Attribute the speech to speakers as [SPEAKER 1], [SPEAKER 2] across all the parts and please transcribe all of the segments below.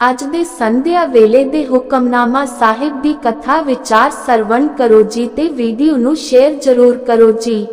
[SPEAKER 1] ਅੱਜ ਦੇ ਸੰਧਿਆ ਵੇਲੇ ਦੇ ਹੁਕਮਨਾਮਾ ਸਾਹਿਬ ਦੀ ਕਥਾ ਵਿਚਾਰ ਸਰਵਣ ਕਰੋ ਜੀ ਤੇ ਵੀਡੀਓ ਨੂੰ ਸ਼ੇਅਰ ਜ਼ਰੂਰ ਕਰੋ ਜੀ।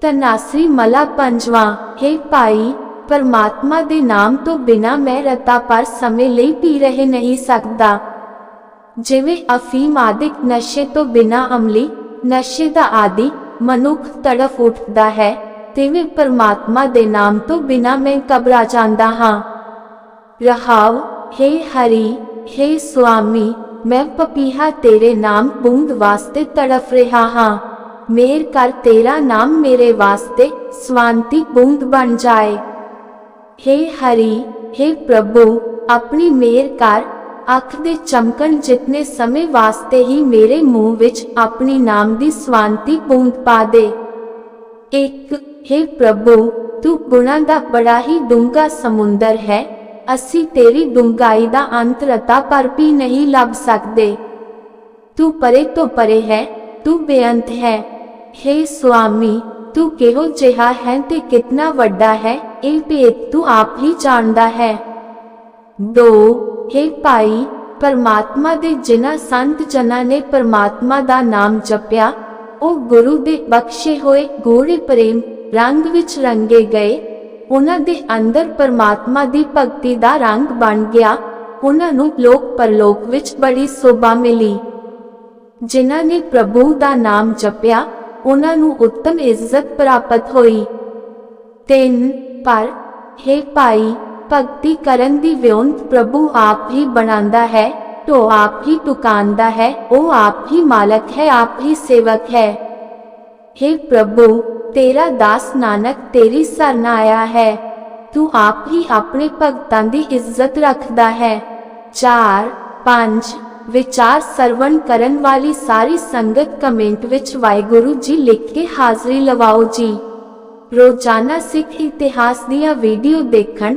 [SPEAKER 1] ਤਨਾਸਰੀ ਮਲਾ ਪੰਜਵਾਂ, ਹੈ ਭਾਈ, ਪਰਮਾਤਮਾ ਦੇ ਨਾਮ ਤੋਂ ਬਿਨਾ ਮੈਂ ਰਤਾ ਪਰ ਸਮੇਂ ਲਈ ਪੀ ਰਹੇ ਨਹੀਂ ਸਕਦਾ। ਜਿਵੇਂ ਅਫੀਮ ਆਦਿਕ ਨਸ਼ੇ ਤੋਂ ਬਿਨਾ ਅਮਲੀ, ਨਸ਼ੇ ਦਾ ਆਦੀ, ਮਨੁੱਖ ਤੜਫ ਉੱਠਦਾ ਹੈ, ਤਿਵੇਂ ਪਰਮਾਤਮਾ ਦੇ ਨਾਮ ਤੋਂ ਬਿਨਾ ਮੈਂ ਘਬਰਾ ਜਾਂਦਾ ਹਾਂ। ਰਹਾਉ हे ਹਰੀ हे ਸੁਆਮੀ ਮੈਂ ਪਪੀਹਾ ਤੇਰੇ ਨਾਮ ਬੂੰਦ ਵਾਸਤੇ ਤੜਫ ਰਿਹਾ ਹਾਂ ਮੇਰ ਕਰ ਤੇਰਾ ਨਾਮ ਮੇਰੇ ਵਾਸਤੇ ਸਵਾਂਤੀ ਬੂੰਦ ਬਣ ਜਾਏ हे ਹਰੀ हे ਪ੍ਰਭੂ ਆਪਣੀ ਮੇਰ ਕਰ ਅੱਖ ਦੇ ਚਮਕਣ ਜਿਤਨੇ ਸਮੇਂ ਵਾਸਤੇ ਹੀ ਮੇਰੇ ਮੂੰਹ ਵਿੱਚ ਆਪਣੀ ਨਾਮ ਦੀ ਸਵਾਂਤੀ ਬੂੰਦ ਪਾ ਦੇ ਇੱਕ हे ਪ੍ਰਭੂ ਤੂੰ ਗੁਣਾਂ ਦਾ ਬੜਾ ਹੀ ਡੂੰਘਾ ਸਮੁੰਦਰ ਹੈ ਅਸੀਂ ਤੇਰੀ ਡੂੰਘਾਈ ਦਾ ਅੰਤ ਰਤਾ ਪਰ ਵੀ ਨਹੀਂ ਲੱਭ ਸਕਦੇ। ਤੂੰ ਪਰੇ ਤੋਂ ਪਰੇ ਹੈ, ਤੂੰ ਬੇਅੰਤ ਹੈ। हे ਸੁਆਮੀ, ਤੂੰ ਕਿਹੋ ਜਿਹਾ ਹੈ ਤੇ ਕਿੰਨਾ ਵੱਡਾ ਹੈ, ਇਹ ਭੇਦ ਤੂੰ ਆਪ ਹੀ ਜਾਣਦਾ ਹੈ। ਦੋ हे ਭਾਈ, ਪਰਮਾਤਮਾ ਦੇ ਜਿਨ੍ਹਾਂ ਸੰਤ ਜਨਾਂ ਨੇ ਪਰਮਾਤਮਾ ਦਾ ਨਾਮ ਜਪਿਆ, ਉਹ ਗੁਰੂ ਦੇ ਬਖਸ਼ੇ ਹੋਏ ਗੋੜੇ ਪ੍ਰੇਮ ਰੰਗ ਵਿੱਚ ਰੰਗੇ ਗਏ ਉਹਨਾਂ ਦੇ ਅੰਦਰ ਪਰਮਾਤਮਾ ਦੀ ਭਗਤੀ ਦਾ ਰੰਗ ਬਣ ਗਿਆ। ਉਹਨਾਂ ਨੂੰ ਲੋਕ ਪਰਲੋਕ ਵਿੱਚ ਬੜੀ ਸੋਭਾ ਮਿਲੀ। ਜਿਨ੍ਹਾਂ ਨੇ ਪ੍ਰਭੂ ਦਾ ਨਾਮ ਜਪਿਆ, ਉਹਨਾਂ ਨੂੰ ਉੱਤਮ ਇੱਜ਼ਤ ਪ੍ਰਾਪਤ ਹੋਈ। ਤਿੰਨ, ਪਰ हे ਭਾਈ, ਭਗਤੀ ਕਰਨ ਦੀ ਵਿਉਂਤ ਪ੍ਰਭੂ ਆਪ ਹੀ ਬਣਾਉਂਦਾ ਹੈ ਤੋ ਆਪ ਹੀ ਟੁਕਾਉਂਦਾ ਹੈ, ਉਹ ਆਪ ਹੀ ਮਾਲਕ ਹੈ, ਆਪ ਹੀ ਸੇਵਕ ਹੈ। हे ਪ੍ਰਭੂ ਤੇਰਾ ਦਾਸ ਨਾਨਕ ਤੇਰੀ ਸਰਨ ਆਇਆ ਹੈ। ਤੂੰ ਆਪ ਹੀ ਆਪਣੇ ਭਗਤਾਂ ਦੀ ਇੱਜ਼ਤ ਰੱਖਦਾ ਹੈ। 4 5 ਵਿਚਾਰ ਸਰਵਣ ਕਰਨ ਵਾਲੀ ਸਾਰੀ ਸੰਗਤ ਕਮੈਂਟ ਵਿੱਚ ਵਾਹਿਗੁਰੂ ਜੀ ਲਿਖ ਕੇ ਹਾਜ਼ਰੀ ਲਵਾਓ ਜੀ। ਰੋਜ਼ਾਨਾ ਸਿੱਖ ਇਤਿਹਾਸ ਦੀਆਂ ਵੀਡੀਓ ਦੇਖਣ